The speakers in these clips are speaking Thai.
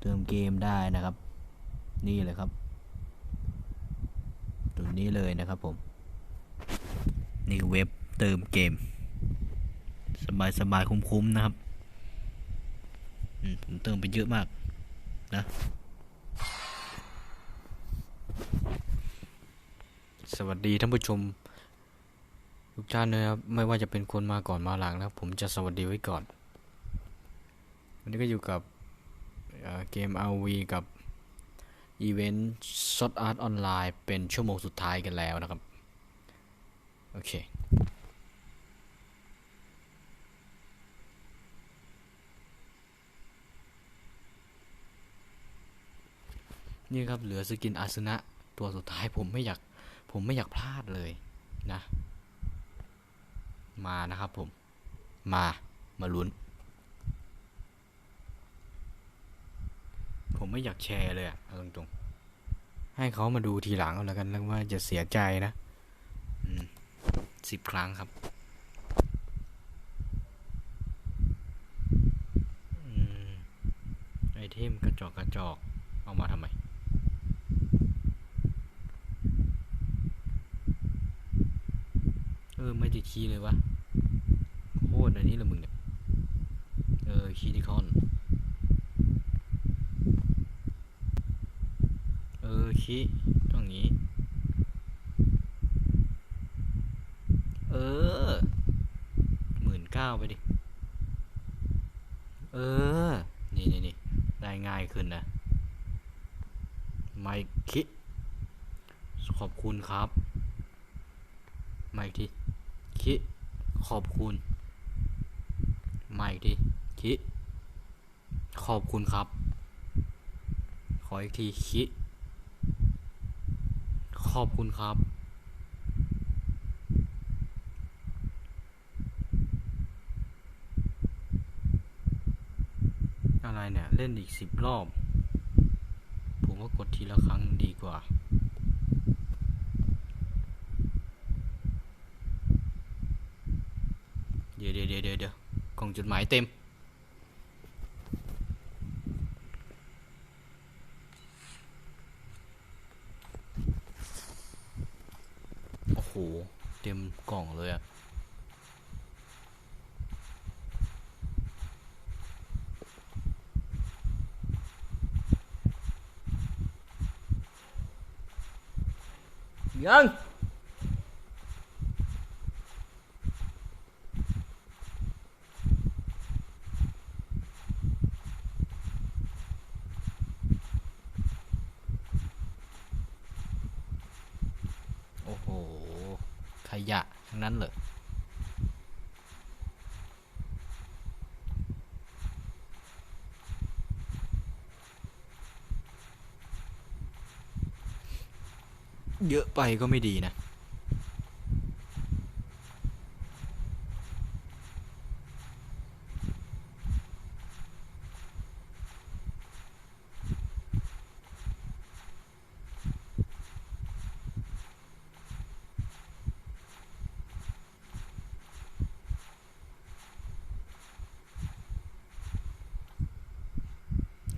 เติมเกมได้นะครับ นี่เลยครับตัวนี้เลยนะครับผม นี่เว็บเติมเกม สบายสบายๆคุ้มๆนะครับ ผมเติมไปเยอะมากนะสวัสดีท่านผู้ชม ทุกท่านนะครับ ไม่ว่าจะเป็นคนมาก่อนมาหลังนะครับผมจะสวัสดีไว้ก่อน วันนี้ก็อยู่กับเอ่อเกม RV กับอีเวนต์ Shot Art Online เป็นชั่วโมงสุดท้ายกันแล้วนะครับ โอเค นี่ครับเหลือสกินอาสนะตัวสุดท้ายผมไม่อยากผมไม่อยากพลาดเลยนะ มานะครับผม มามาลุ้น ผมไม่อยากแชร์เลยอะเอาตรงๆ ให้เขามาดูทีหลังเอาแล้วกันแล้วว่าจะเสียใจนะสิบครั้งครับอไอเทมกระจอกกระจอก เอามาทำไม เออ ไม่ ติดคีย์เลยวะโคตรอันนี้ละมึงเนี่ยเออคีนิคอนเออคีต้องงี้ เออหมื่นเก้าไปดิ เออ นี่นี่นี่ได้ง่ายขึ้นนะไมคิขอบคุณครับ ไมค์ที คิขอบคุณไมค์ทีคิขอบคุณครับ ขออีกทีคิขอบคุณครับอะไรเนี่ย เล่นอีกสิบรอบ ผมว่ากดทีละครั้งดีกว่า เดี๋ยวเดี๋ยวเดี๋ยวเดี๋ยวเดี๋ยวกล่องจดหมายเต็ม โอ้โห เต็มกล่องเลยอะ ยัง โอ้โห ข ยะทั้งนั้นเลยเยอะไปก็ไม่ดีนะ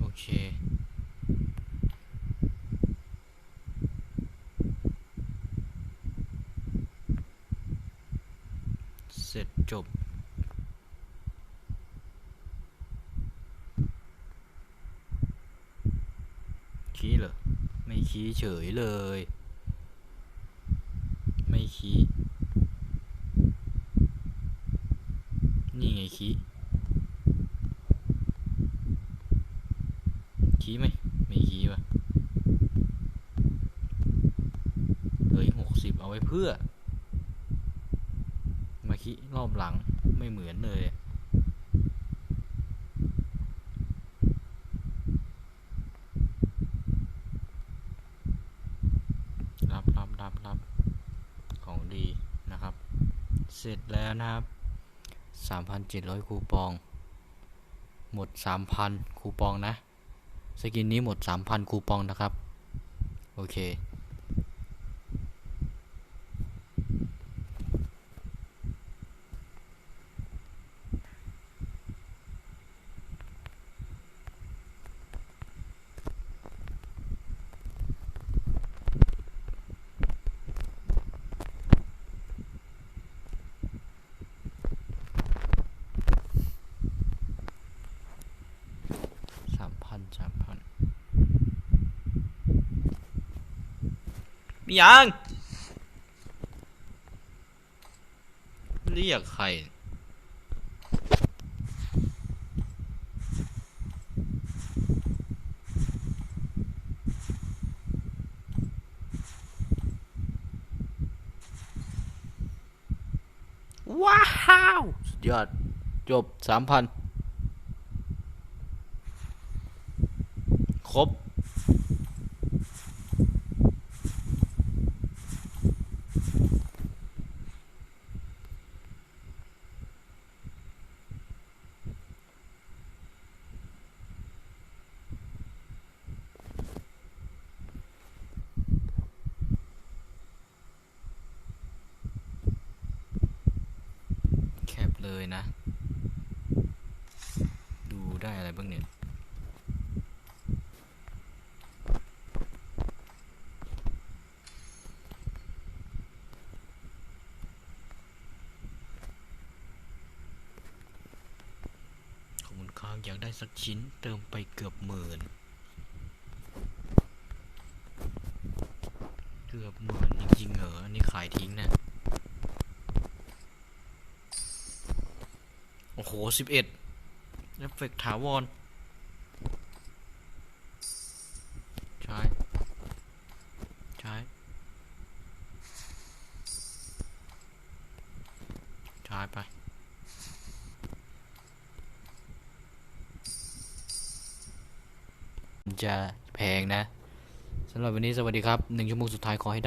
โอเค เสร็จจบคีย์เหรอ ไม่คีย์เฉยเลย ไม่คีย์นี่ไงคีย์คีย์ไหม ไม่คีย์วะเหลืออีกหกสิบเอาไว้เพื่อ มาคิรอบหลังไม่เหมือนเลยรับรับรับรับของดีนะครับ เสร็จแล้วนะครับ 3,700 คูปอง หมด 3,000 คูปองนะ สกินนี้หมด 3,000 คูปองนะครับ โอเค สามพันสามพัน มียัง เรียกใคร ว้าวสุดยอด จบสามพันครบ แคบ เลยนะ ดูได้อะไรบ้างเนี่ยขอบคุณครับอยากได้สักชิ้นเติมไปเกือบหมื่นเกือบหมื่นจริงๆเหรออันนี้ขายทิ้งนะ โอ้โห สิบเอ็ดเอฟเฟกถาวรใช้ใช้ใช้ไปจะแพงนะสำหรับวันนี้สวัสดีครับหนึ่งชั่วโมงสุดท้ายขอให้ได้